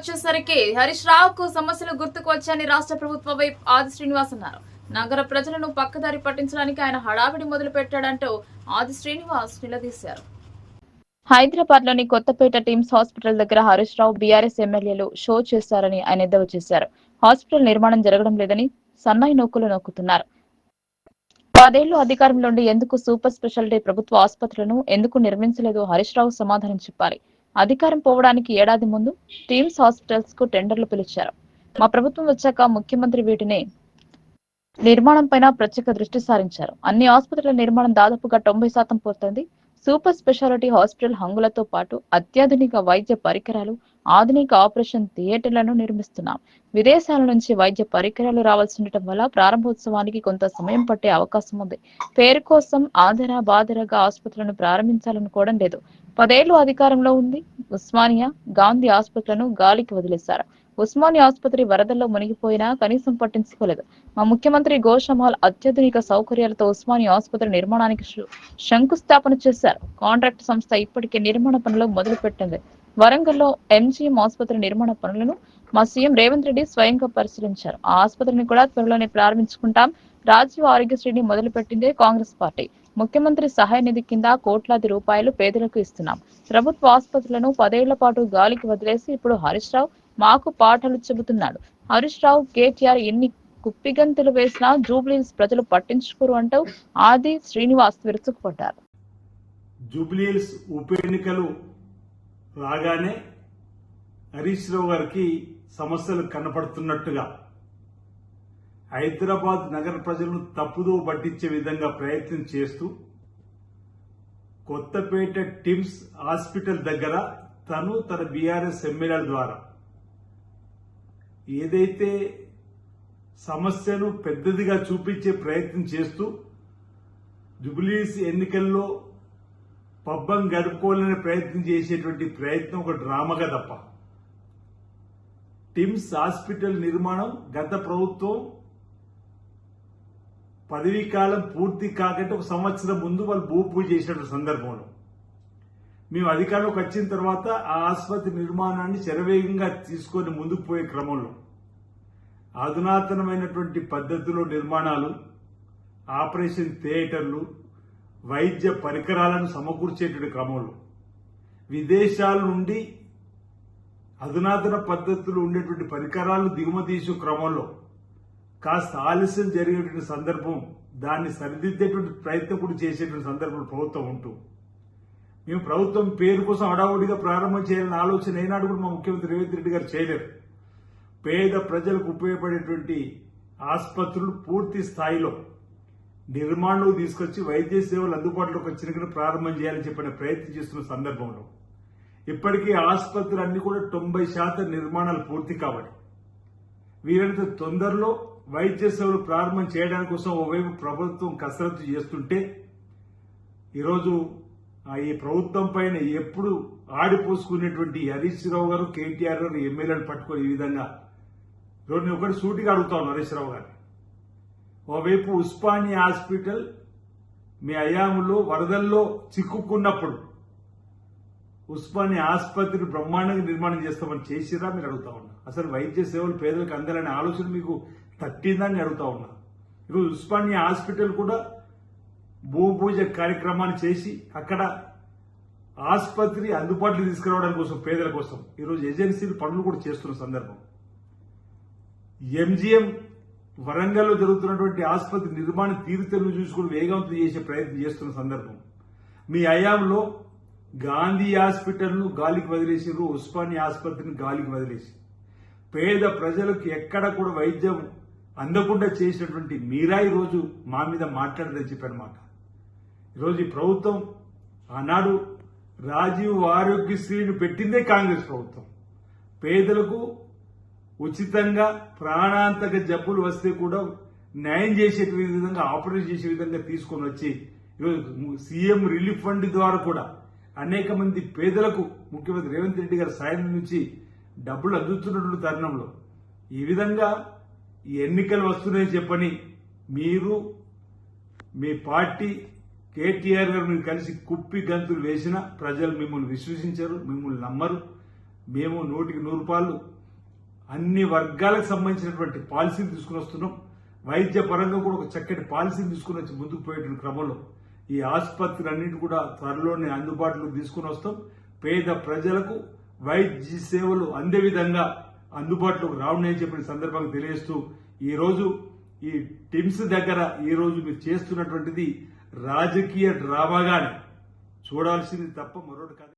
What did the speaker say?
వచ్చేసరికి హరీష్ రావుకు సమస్యలు గుర్తుకు వచ్చాయని రాష్ట్ర ప్రభుత్వ వైపు ఆది శ్రీనివాస్ అన్నారు. నగర ప్రజలను పక్కదారి పట్టించడానికి ఆయన హడావిడి మొదలు పెట్టాడంటూ ఆది శ్రీనివాస్ నిలదీశారు. హైదరాబాద్లోని కొత్తపేట టీమ్స్ హాస్పిటల్ దగ్గర హరీష్ రావు బీఆర్ఎస్ ఎమ్మెల్యేలు షో చేశారని ఆయన ఎద్దవ చేశారు. హాస్పిటల్ నిర్మాణం జరగడం లేదని సన్నాయి నొక్కులు నొక్కుతున్నారు. పదేళ్ళు అధికారంలో ఉండి ఎందుకు సూపర్ స్పెషాలిటీ ప్రభుత్వ ఆసుపత్రులను ఎందుకు నిర్మించలేదు హరీష్ రావు సమాధానం చెప్పాలి. అధికారం పోవడానికి ఏడాది ముందు టీమ్స్ హాస్పిటల్స్కు టెండర్లు పిలిచారు. మా ప్రభుత్వం వచ్చాక ముఖ్యమంత్రి వీటిని నిర్మాణం పైన ప్రత్యేక దృష్టి సారించారు. అన్ని ఆసుపత్రుల నిర్మాణం దాదాపుగా తొంభై శాతం పూర్తయింది. సూపర్ స్పెషాలిటీ హాస్పిటల్ హంగులతో పాటు అత్యాధునిక వైద్య పరికరాలు ఆధునిక ఆపరేషన్ థియేటర్లను నిర్మిస్తున్నాం. విదేశాల నుంచి వైద్య పరికరాలు రావాల్సిండటం వల్ల ప్రారంభోత్సవానికి కొంత సమయం పట్టే అవకాశం ఉంది. పేరు కోసం ఆధర బాధరగా ఆసుపత్రులను ప్రారంభించాలనుకోవడం లేదు. పదేళ్ళు అధికారంలో ఉంది. ఉస్మానియా గాంధీ ఆసుపత్రులను గాలికి వదిలేశారు. ఉస్మానియా ఆసుపత్రి వరదల్లో మునిగిపోయినా కనీసం పట్టించుకోలేదు. మా ముఖ్యమంత్రి గోషమాల్ అత్యాధునిక సౌకర్యాలతో ఉస్మానియా ఆసుపత్రి నిర్మాణానికి శంకుస్థాపన చేశారు. కాంట్రాక్ట్ సంస్థ ఇప్పటికే నిర్మాణ పనులు మొదలుపెట్టింది. వరంగల్లో ఎంజీఎం ఆసుపత్రి నిర్మాణ పనులను మా సీఎం రేవంత్ రెడ్డి స్వయంగా పరిశీలించారు. ఆ ఆసుపత్రిని కూడా త్వరలోనే ప్రారంభించుకుంటాం. రాజీవ్ ఆరోగ్యశ్రీని మొదలుపెట్టిందే కాంగ్రెస్ పార్టీ. ముఖ్యమంత్రి సహాయ నిధి కింద కోట్లాది రూపాయలు పేదలకు ఇస్తున్నాం. ప్రభుత్వ ఆసుపత్రులను పదేళ్ళ పాటు గాలికి వదిలేసి ఇప్పుడు హరీష్ రావు మాకు పాఠాలు చెబుతున్నాడు. హరీష్ రావు కేటీఆర్ ఎన్ని కుప్పిగంతులు వేసినా జూబ్లీస్ ప్రజలు పట్టించుకోరు అంటూ ఆది శ్రీనివాస్ విరుచుకుపడ్డారు జూబ్లీహిల్స్ ఉప ఎన్నికలు రాగానే హరీష్ రావు గారికి సమస్యలు కనపడుతున్నట్టుగా హైదరాబాద్ నగర ప్రజలను తప్పుదో పట్టించే విధంగా ప్రయత్నం చేస్తూ కొత్తపేట టిమ్స్ హాస్పిటల్ దగ్గర తను తన బీఆర్ఎస్ ఎమ్మెల్యేల ద్వారా ఏదైతే సమస్యను పెద్దదిగా చూపించే ప్రయత్నం చేస్తూ జుబిలీస్ ఎన్నికల్లో పబ్బం గడుపుకోవాలనే ప్రయత్నం చేసేటువంటి ప్రయత్నం ఒక డ్రామాగా తప్ప. టిమ్స్ హాస్పిటల్ నిర్మాణం గత ప్రభుత్వం పదవీ కాలం పూర్తి కాకంటే ఒక సంవత్సరం ముందు వాళ్ళు భూ పూజ చేసినటువంటి సందర్భంలో. మేము అధికారంలోకి వచ్చిన తర్వాత ఆ ఆసుపత్రి నిర్మాణాన్ని శరవేగంగా తీసుకొని ముందుకు పోయే క్రమంలో. అధునాతనమైనటువంటి పద్ధతిలో నిర్మాణాలు ఆపరేషన్ థియేటర్లు వైద్య పరికరాలను సమకూర్చేటువంటి క్రమంలో. విదేశాల నుండి అధునాతన పద్ధతులు ఉండేటువంటి పరికరాలు దిగుమతి చేసే క్రమంలో కాస్త ఆలస్యం జరిగేటువంటి సందర్భం దాన్ని సరిదిద్దేటువంటి ప్రయత్నం కూడా చేసేటువంటి సందర్భం ప్రభుత్వం ఉంటూ. మేము ప్రభుత్వం పేరు కోసం హడావుడిగా ప్రారంభం చేయాలని ఆలోచన ఏనాడు కూడా మా ముఖ్యమంత్రి రేవంత్ రెడ్డి గారు చేయలేరు పేద ప్రజలకు ఉపయోగపడేటువంటి ఆసుపత్రులు పూర్తి స్థాయిలో నిర్మాణంలో తీసుకొచ్చి వైద్య సేవలు అందుబాటులోకి వచ్చిన ప్రారంభం చేయాలని చెప్పిన ప్రయత్నం చేస్తున్న సందర్భంలో. ఇప్పటికీ ఆసుపత్రులు అన్ని కూడా తొంభై శాతం నిర్మాణాలు పూర్తి కాబట్టి వీరంత తొందరలో వైద్య సేవలు ప్రారంభం చేయడం కోసం ఓవైపు ప్రభుత్వం కసరత్తు చేస్తుంటే ఈరోజు ఆ ఈ ప్రభుత్వం పైన ఎప్పుడు ఆడిపోసుకునేటువంటి హరీష్ రావు గారు కేటీఆర్ గారు ఎమ్మెల్యేలు పట్టుకొని ఈ విధంగా ఈరోజు నేను ఒకటి సూటిగా అడుగుతాను హరీష్ రావు గారిని. ఓవైపు ఉస్మానియా హాస్పిటల్ మీ అయాములో వరదల్లో చిక్కుకున్నప్పుడు ఉస్మానియా ఆసుపత్రి బ్రహ్మాండంగా నిర్మాణం చేస్తామని చేసిరా మీరు అడుగుతా ఉన్నా అసలు వైద్య సేవలు పేదలకు అందాలనే ఆలోచన మీకు తట్టిందని అడుగుతా ఉన్నా. ఈరోజు ఉస్మానియా హాస్పిటల్ కూడా భూమి పూజ కార్యక్రమాన్ని చేసి అక్కడ ఆసుపత్రి అందుబాటులో తీసుకురావడం కోసం పేదల కోసం ఈరోజు ఏజెన్సీలు పనులు కూడా చేస్తున్న సందర్భం. ఎంజిఎం వరంగల్లో జరుగుతున్నటువంటి ఆసుపత్రి నిర్మాణ తీరుతెన్ను చూసుకుని వేగవంతం చేసే ప్రయత్నం చేస్తున్న సందర్భం. మీ అయాంలో గాంధీ హాస్పిటల్ను గాలికి వదిలేసారు ఉస్మానియా ఆసుపత్రిని గాలికి వదిలేసి. పేద ప్రజలకు ఎక్కడ కూడా వైద్యం అందకుండా చేసినటువంటి మీరా ఈరోజు మా మీద మాట్లాడదని చెప్పారన్నమాట ఈరోజు ఈ ప్రభుత్వం ఆనాడు రాజీవ్ ఆరోగ్యశ్రీని పెట్టిందే కాంగ్రెస్ ప్రభుత్వం. పేదలకు ఉచితంగా ప్రాణాంతక జబ్బులు వస్తే కూడా న్యాయం చేసే విధంగా ఆపరేషన్ చేసే విధంగా తీసుకొని వచ్చి ఈరోజు సీఎం రిలీఫ్ ఫండ్ ద్వారా కూడా అనేక మంది పేదలకు ముఖ్యమంత్రి రేవంత్ రెడ్డి గారి సాయం నుంచి డబ్బులు అందుతున్నటువంటి తరుణంలో ఈ విధంగా ఎన్నికలు వస్తున్నాయని చెప్పని మీరు మీ పార్టీ కేటీఆర్ గారు మీరు కలిసి కుప్పి గంతులు వేసిన ప్రజలు మిమ్మల్ని విశ్వసించరు మిమ్మల్ని నమ్మరు. మేము నూటికి నూరు రూపాయలు అన్ని వర్గాలకు సంబంధించినటువంటి పాలసీలు తీసుకుని వస్తున్నాం. వైద్య పరంగా కూడా ఒక చక్కటి పాలసీని తీసుకుని వచ్చి ముందుకు పోయేటువంటి క్రమంలో ఈ ఆసుపత్రులన్నింటి కూడా త్వరలోనే అందుబాటులోకి తీసుకుని వస్తాం. పేద ప్రజలకు వైద్య సేవలు అందే విధంగా అందుబాటులోకి రావున్నాయని చెప్పిన సందర్భంగా తెలియజేస్తూ ఈరోజు ఈ టిమ్స్ దగ్గర ఈ రోజు మీరు చేస్తున్నటువంటిది రాజకీయ డ్రామాగానే. చూడాల్సింది తప్ప మరొకటి కాదు.